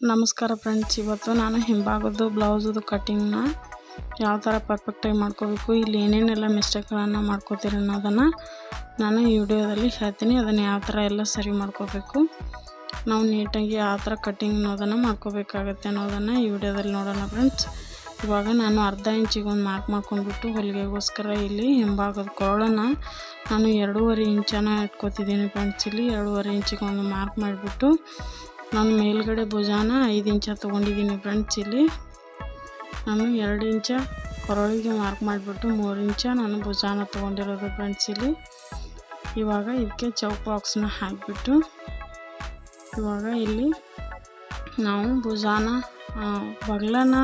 ನಮಸ್ಕಾರ ಫ್ರೆಂಡ್ಸ್ ಇವತ್ತು ನಾನು ಹಿಂಭಾಗದ್ದು ಬ್ಲೌಸದು ಕಟ್ಟಿಂಗ್ನ ಯಾವ ಥರ ಪರ್ಫೆಕ್ಟಾಗಿ ಮಾಡ್ಕೋಬೇಕು, ಇಲ್ಲಿ ಏನೇನೆಲ್ಲ ಮಿಸ್ಟೇಕ್ಗಳನ್ನು ಮಾಡ್ಕೋತೀರಿ ಅನ್ನೋದನ್ನು ನಾನು ಈ ವಿಡಿಯೋದಲ್ಲಿ ಹೇಳ್ತೀನಿ. ಅದನ್ನು ಯಾವ ಥರ ಎಲ್ಲ ಸರಿ ಮಾಡ್ಕೋಬೇಕು, ನಾವು ನೀಟಾಗಿ ಯಾವ ಥರ ಕಟ್ಟಿಂಗ್ ಅನ್ನೋದನ್ನು ಮಾಡ್ಕೋಬೇಕಾಗತ್ತೆ ಅನ್ನೋದನ್ನು ಈ ವಿಡಿಯೋದಲ್ಲಿ ನೋಡೋಣ ಫ್ರೆಂಡ್ಸ್ ಇವಾಗ ನಾನು ಅರ್ಧ ಇಂಚಿಗೆ ಒಂದು ಮಾರ್ಕ್ ಮಾಡ್ಕೊಂಡ್ಬಿಟ್ಟು ಹೊಲಿಗೆಗೋಸ್ಕರ ಇಲ್ಲಿ ಹಿಂಭಾಗದ ಕೊರಳನ್ನು ನಾನು ಎರಡೂವರೆ ಇಂಚನ ಇಟ್ಕೋತಿದ್ದೀನಿ ಫ್ರೆಂಡ್ಸ್ ಇಲ್ಲಿ ಎರಡೂವರೆ ಇಂಚಿಗೆ ಒಂದು ಮಾರ್ಕ್ ಮಾಡಿಬಿಟ್ಟು ನಾನು ಮೇಲ್ಗಡೆ ಭುಜಾನ ಐದು ಇಂಚ ತೊಗೊಂಡಿದ್ದೀನಿ ಫ್ರೆಂಡ್ಸ್ ಇಲ್ಲಿ. ನಾನು ಎರಡು ಇಂಚ ಕೊರಳಿಗೆ ಮಾರ್ಕ್ ಮಾಡಿಬಿಟ್ಟು ಮೂರು ಇಂಚ ನಾನು ಭುಜಾನ ತೊಗೊಂಡಿರೋದು ಫ್ರೆಂಡ್ಸ್ ಇಲ್ಲಿ. ಇವಾಗ ಇದಕ್ಕೆ ಚೌಕ್ ಬಾಕ್ಸ್ನ ಹಾಕಿಬಿಟ್ಟು ಇವಾಗ ಇಲ್ಲಿ ನಾವು ಭುಜಾನ ಬಗ್ಲನ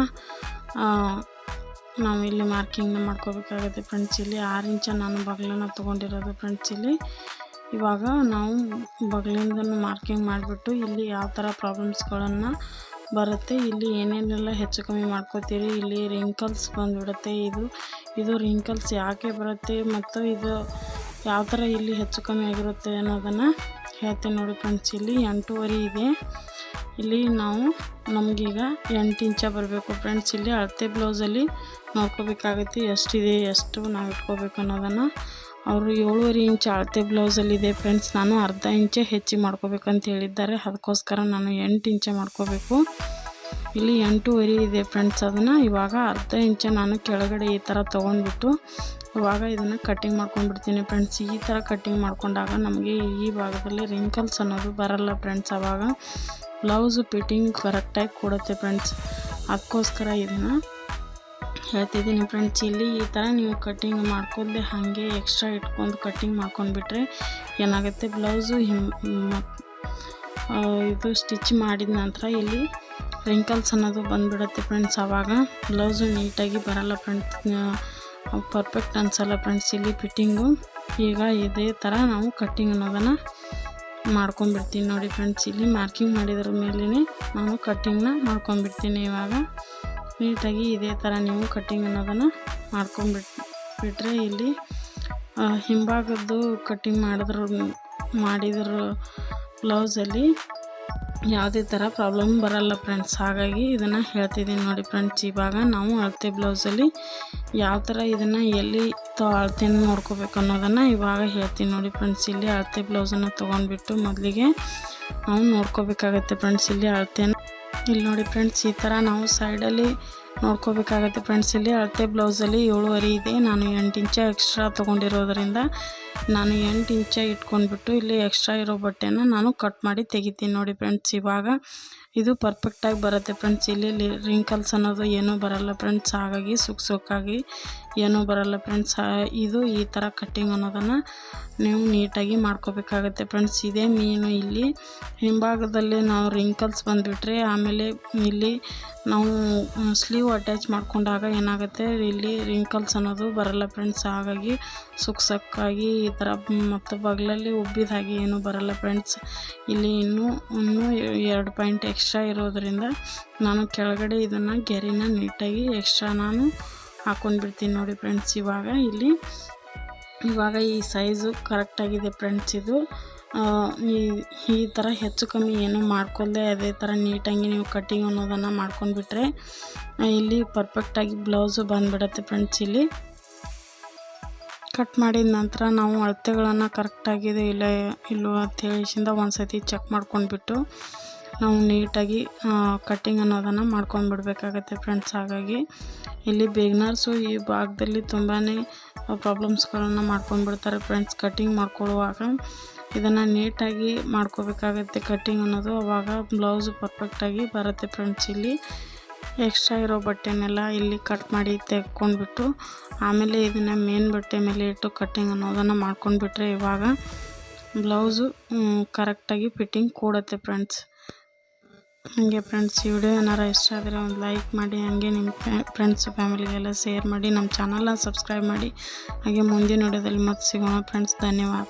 ನಾವು ಇಲ್ಲಿ ಮಾರ್ಕಿಂಗ್ನ ಮಾಡ್ಕೋಬೇಕಾಗುತ್ತೆ ಫ್ರೆಂಡ್ಸ್ ಇಲ್ಲಿ. ಆರು ಇಂಚ ನಾನು ಬಗ್ಲನ ತೊಗೊಂಡಿರೋದು ಫ್ರೆಂಡ್ಸ್ ಇಲ್ಲಿ. ಇವಾಗ ನಾವು ಬಗಲಿಂದ ಮಾರ್ಕಿಂಗ್ ಮಾಡಿಬಿಟ್ಟು ಇಲ್ಲಿ ಯಾವ ಥರ ಪ್ರಾಬ್ಲಮ್ಸ್ಗಳನ್ನು ಬರುತ್ತೆ, ಇಲ್ಲಿ ಏನೇನೆಲ್ಲ ಹೆಚ್ಚು ಕಮ್ಮಿ ಮಾಡ್ಕೋತೀರಿ, ಇಲ್ಲಿ ರಿಂಕಲ್ಸ್ ಬಂದುಬಿಡುತ್ತೆ, ಇದು ಇದು ರಿಂಕಲ್ಸ್ ಯಾಕೆ ಬರುತ್ತೆ ಮತ್ತು ಇದು ಯಾವ ಥರ ಇಲ್ಲಿ ಹೆಚ್ಚು ಕಮ್ಮಿ ಆಗಿರುತ್ತೆ ಅನ್ನೋದನ್ನು ಹೇಳ್ತೀನಿ ನೋಡಿ ಫ್ರೆಂಡ್ಸ್ ಇಲ್ಲಿ ಎಂಟೂವರೆ ಇದೆ. ಇಲ್ಲಿ ನಾವು ನಮಗೀಗ ಎಂಟು ಇಂಚ ಬರಬೇಕು ಫ್ರೆಂಡ್ಸ್ ಇಲ್ಲಿ ಅಳತೆ ಬ್ಲೌಸಲ್ಲಿ ನೋಡ್ಕೋಬೇಕಾಗುತ್ತೆ ಎಷ್ಟಿದೆ, ಎಷ್ಟು ನಾವು ಇಟ್ಕೋಬೇಕು ಅನ್ನೋದನ್ನು ಅವರು ಏಳುವರೆ ಇಂಚ್ ಅಳತೆ ಬ್ಲೌಸಲ್ಲಿದೆ ಫ್ರೆಂಡ್ಸ್. ನಾನು ಅರ್ಧ ಇಂಚೆ ಹೆಚ್ಚಿ ಮಾಡ್ಕೋಬೇಕಂತ ಹೇಳಿದ್ದಾರೆ. ಅದಕ್ಕೋಸ್ಕರ ನಾನು ಎಂಟು ಇಂಚೆ ಮಾಡ್ಕೋಬೇಕು. ಇಲ್ಲಿ ಎಂಟೂವರೆ ಇದೆ ಫ್ರೆಂಡ್ಸ್ ಅದನ್ನು. ಇವಾಗ ಅರ್ಧ ಇಂಚ ನಾನು ಕೆಳಗಡೆ ಈ ಥರ ತೊಗೊಂಡ್ಬಿಟ್ಟು ಇವಾಗ ಇದನ್ನು ಕಟ್ಟಿಂಗ್ ಮಾಡ್ಕೊಂಡ್ಬಿಡ್ತೀನಿ ಫ್ರೆಂಡ್ಸ್. ಈ ಥರ ಕಟ್ಟಿಂಗ್ ಮಾಡ್ಕೊಂಡಾಗ ನಮಗೆ ಈ ಭಾಗದಲ್ಲಿ ರಿಂಕಲ್ಸ್ ಅನ್ನೋದು ಬರಲ್ಲ ಫ್ರೆಂಡ್ಸ್. ಆವಾಗ ಬ್ಲೌಸು ಫಿಟ್ಟಿಂಗ್ ಕರೆಕ್ಟಾಗಿ ಕೊಡುತ್ತೆ ಫ್ರೆಂಡ್ಸ್. ಅದಕ್ಕೋಸ್ಕರ ಇದನ್ನು ಹೇಳ್ತಿದ್ದೀನಿ ಫ್ರೆಂಡ್ಸ್ ಇಲ್ಲಿ ಈ ಥರ ನೀವು ಕಟ್ಟಿಂಗ್ ಮಾಡ್ಕೊಂಡೆ ಹಾಗೆ ಎಕ್ಸ್ಟ್ರಾ ಇಟ್ಕೊಂಡು ಕಟ್ಟಿಂಗ್ ಮಾಡ್ಕೊಂಡ್ಬಿಟ್ರೆ ಏನಾಗುತ್ತೆ? ಬ್ಲೌಸು ಹಿಮ್ ಇದು ಸ್ಟಿಚ್ ಮಾಡಿದ ನಂತರ ಇಲ್ಲಿ ರಿಂಕಲ್ಸ್ ಅನ್ನೋದು ಬಂದುಬಿಡುತ್ತೆ ಫ್ರೆಂಡ್ಸ್ ಆವಾಗ ಬ್ಲೌಸು ನೀಟಾಗಿ ಬರಲ್ಲ ಫ್ರೆಂಡ್ಸ್ ಪರ್ಫೆಕ್ಟ್ ಅನಿಸಲ್ಲ ಫ್ರೆಂಡ್ಸ್ ಇಲ್ಲಿ ಫಿಟ್ಟಿಂಗು ಈಗ ಇದೇ ಥರ ನಾವು ಕಟ್ಟಿಂಗ್ ಅನ್ನೋದನ್ನು ಮಾಡ್ಕೊಂಡ್ಬಿಡ್ತೀನಿ ನೋಡಿ ಫ್ರೆಂಡ್ಸ್ ಇಲ್ಲಿ ಮಾರ್ಕಿಂಗ್ ಮಾಡಿದ್ರ ಮೇಲೇ ನಾನು ಕಟ್ಟಿಂಗ್ನ ಮಾಡ್ಕೊಂಡ್ಬಿಡ್ತೀನಿ ಇವಾಗ. ನೀಟಾಗಿ ಇದೇ ಥರ ನೀವು ಕಟ್ಟಿಂಗ್ ಅನ್ನೋದನ್ನು ಮಾಡ್ಕೊಂಡ್ಬಿಟ್ಟು ಬಿಟ್ಟರೆ ಇಲ್ಲಿ ಹಿಂಭಾಗದ್ದು ಕಟ್ಟಿಂಗ್ ಮಾಡಿದ್ರು ಮಾಡಿದ್ರು ಬ್ಲೌಸಲ್ಲಿ ಯಾವುದೇ ಥರ ಪ್ರಾಬ್ಲಮ್ ಬರಲ್ಲ ಫ್ರೆಂಡ್ಸ್. ಹಾಗಾಗಿ ಇದನ್ನು ಹೇಳ್ತಿದ್ದೀನಿ ನೋಡಿ ಫ್ರೆಂಡ್ಸ್, ಇವಾಗ ನಾವು ಅಳತೆ ಬ್ಲೌಸಲ್ಲಿ ಯಾವ ಥರ ಇದನ್ನು ಎಲ್ಲಿ ತೊ ಅಳತೆನ ನೋಡ್ಕೋಬೇಕು ಅನ್ನೋದನ್ನು ಇವಾಗ ಹೇಳ್ತೀನಿ ನೋಡಿ ಫ್ರೆಂಡ್ಸ್. ಇಲ್ಲಿ ಅಳತೆ ಬ್ಲೌಸನ್ನು ತೊಗೊಂಡ್ಬಿಟ್ಟು ಮೊದಲಿಗೆ ನಾವು ನೋಡ್ಕೋಬೇಕಾಗತ್ತೆ ಫ್ರೆಂಡ್ಸ್, ಇಲ್ಲಿ ಅಳತೆನ ಇಲ್ಲಿ ನೋಡಿ ಫ್ರೆಂಡ್ಸ್ ಈ ಥರ ನಾವು ಸೈಡಲ್ಲಿ ನೋಡ್ಕೋಬೇಕಾಗತ್ತೆ ಫ್ರೆಂಡ್ಸ್ ಇಲ್ಲಿ. ಅಳತೆ ಬ್ಲೌಸಲ್ಲಿ ಏಳುವರೆ ಇದೆ. ನಾನು ಎಂಟು ಇಂಚ ಎಕ್ಸ್ಟ್ರಾ ತೊಗೊಂಡಿರೋದ್ರಿಂದ ನಾನು ಎಂಟು ಇಂಚ ಇಟ್ಕೊಂಡ್ಬಿಟ್ಟು ಇಲ್ಲಿ ಎಕ್ಸ್ಟ್ರಾ ಇರೋ ಬಟ್ಟೆನ ನಾನು ಕಟ್ ಮಾಡಿ ತೆಗಿತೀನಿ ನೋಡಿ ಫ್ರೆಂಡ್ಸ್ ಇವಾಗ. ಇದು ಪರ್ಫೆಕ್ಟಾಗಿ ಬರುತ್ತೆ ಫ್ರೆಂಡ್ಸ್ ಇಲ್ಲಿ. ರಿಂಕಲ್ಸ್ ಅನ್ನೋದು ಏನೂ ಬರಲ್ಲ ಫ್ರೆಂಡ್ಸ್ ಹಾಗಾಗಿ ಸುಕ್ ಸುಕ್ಕಾಗಿ ಏನೂ ಬರಲ್ಲ ಫ್ರೆಂಡ್ಸ್ ಇದು ಈ ಥರ ಕಟ್ಟಿಂಗ್ ಅನ್ನೋದನ್ನು ನೀವು ನೀಟಾಗಿ ಮಾಡ್ಕೋಬೇಕಾಗತ್ತೆ ಫ್ರೆಂಡ್ಸ್ ಇದೇ ಮೀನು ಇಲ್ಲಿ. ಹಿಂಭಾಗದಲ್ಲಿ ನಾವು ರಿಂಕಲ್ಸ್ ಬಂದುಬಿಟ್ರೆ ಆಮೇಲೆ ಇಲ್ಲಿ ನಾವು ಸ್ಲೀವ್ ಅಟ್ಯಾಚ್ ಮಾಡ್ಕೊಂಡಾಗ ಏನಾಗುತ್ತೆ? ಇಲ್ಲಿ ರಿಂಕಲ್ಸ್ ಅನ್ನೋದು ಬರಲ್ಲ ಫ್ರೆಂಡ್ಸ್ ಹಾಗಾಗಿ ಸುಕ್ ಸಕ್ಕಾಗಿ ಈ ಥರ ಮತ್ತು ಬಗಲಲ್ಲಿ ಉಬ್ಬಿದ ಹಾಗೆ ಏನೂ ಬರಲ್ಲ ಫ್ರೆಂಡ್ಸ್ ಇಲ್ಲಿ ಇನ್ನೂ ಇನ್ನೂ ಎರಡು ಪಾಯಿಂಟ್ ಎಕ್ಸ್ಟ್ರಾ ಇರೋದರಿಂದ ನಾನು ಕೆಳಗಡೆ ಇದನ್ನು ಗೆರಿನ ನೀಟಾಗಿ ಎಕ್ಸ್ಟ್ರಾ ನಾನು ಹಾಕ್ಕೊಂಡ್ಬಿಡ್ತೀನಿ ನೋಡಿ ಫ್ರೆಂಡ್ಸ್ ಇವಾಗ ಇಲ್ಲಿ ಇವಾಗ ಈ ಸೈಜು ಕರೆಕ್ಟಾಗಿದೆ ಫ್ರೆಂಡ್ಸ್ ಇದು. ಈ ಈ ಥರ ಹೆಚ್ಚು ಕಮ್ಮಿ ಏನು ಮಾಡ್ಕೊಳ್ಳದೆ ಅದೇ ಥರ ನೀಟಾಗಿ ನೀವು ಕಟ್ಟಿಂಗ್ ಅನ್ನೋದನ್ನು ಮಾಡ್ಕೊಂಡ್ಬಿಟ್ರೆ ಇಲ್ಲಿ ಪರ್ಫೆಕ್ಟಾಗಿ ಬ್ಲೌಸು ಬಂದುಬಿಡತ್ತೆ ಫ್ರೆಂಡ್ಸ್ ಇಲ್ಲಿ. ಕಟ್ ಮಾಡಿದ ನಂತರ ನಾವು ಅಳತೆಗಳನ್ನು ಕರೆಕ್ಟಾಗಿದೆ ಇಲ್ಲ ಇಲ್ಲವೋ ಅಂತೇಳಿಸಿಂದ ಒಂದು ಸತಿ ಚೆಕ್ ಮಾಡ್ಕೊಂಡ್ಬಿಟ್ಟು ನಾವು ನೀಟಾಗಿ ಕಟ್ಟಿಂಗ್ ಅನ್ನೋದನ್ನು ಮಾಡ್ಕೊಂಡ್ಬಿಡ್ಬೇಕಾಗತ್ತೆ ಫ್ರೆಂಡ್ಸ್ ಹಾಗಾಗಿ. ಇಲ್ಲಿ ಬಿಗ್ನರ್ಸು ಈ ಭಾಗದಲ್ಲಿ ತುಂಬಾ ಪ್ರಾಬ್ಲಮ್ಸ್ಗಳನ್ನು ಮಾಡ್ಕೊಂಡ್ಬಿಡ್ತಾರೆ ಫ್ರೆಂಡ್ಸ್ ಕಟ್ಟಿಂಗ್ ಮಾಡ್ಕೊಳ್ಳುವಾಗ ಇದನ್ನು ನೀಟಾಗಿ ಮಾಡ್ಕೋಬೇಕಾಗತ್ತೆ ಕಟ್ಟಿಂಗ್ ಅನ್ನೋದು. ಅವಾಗ ಬ್ಲೌಸ್ ಪರ್ಫೆಕ್ಟಾಗಿ ಬರುತ್ತೆ ಫ್ರೆಂಡ್ಸ್ ಇಲ್ಲಿ. ಎಕ್ಸ್ಟ್ರಾ ಇರೋ ಬಟ್ಟೆನೆಲ್ಲ ಇಲ್ಲಿ ಕಟ್ ಮಾಡಿ ತೆಕ್ಕೊಂಡ್ಬಿಟ್ಟು ಆಮೇಲೆ ಇದನ್ನು ಮೇನ್ ಬಟ್ಟೆ ಮೇಲೆ ಇಟ್ಟು ಕಟ್ಟಿಂಗ್ ಅನ್ನೋದನ್ನು ಮಾಡ್ಕೊಂಡ್ಬಿಟ್ರೆ ಇವಾಗ ಬ್ಲೌಸು ಕರೆಕ್ಟಾಗಿ ಫಿಟ್ಟಿಂಗ್ ಕೂಡತ್ತೆ ಫ್ರೆಂಡ್ಸ್ ಹಾಗೆ ಫ್ರೆಂಡ್ಸ್ ಈ ವಿಡಿಯೋ ಏನಾರು ಇಷ್ಟ ಆದರೆ ಒಂದು ಲೈಕ್ ಮಾಡಿ, ಹಂಗೆ ನಿಮ್ಮ ಫ್ರೆಂಡ್ಸ್ ಫ್ಯಾಮಿಲಿಗೆಲ್ಲ ಶೇರ್ ಮಾಡಿ ನಮ್ಮ ಚಾನಲ್ನ ಸಬ್ಸ್ಕ್ರೈಬ್ ಮಾಡಿ. ಹಾಗೆ ಮುಂದಿನ ವಿಡಿಯೋದಲ್ಲಿ ಮತ್ತೆ ಸಿಗೋಣ ಫ್ರೆಂಡ್ಸ್ ಧನ್ಯವಾದ.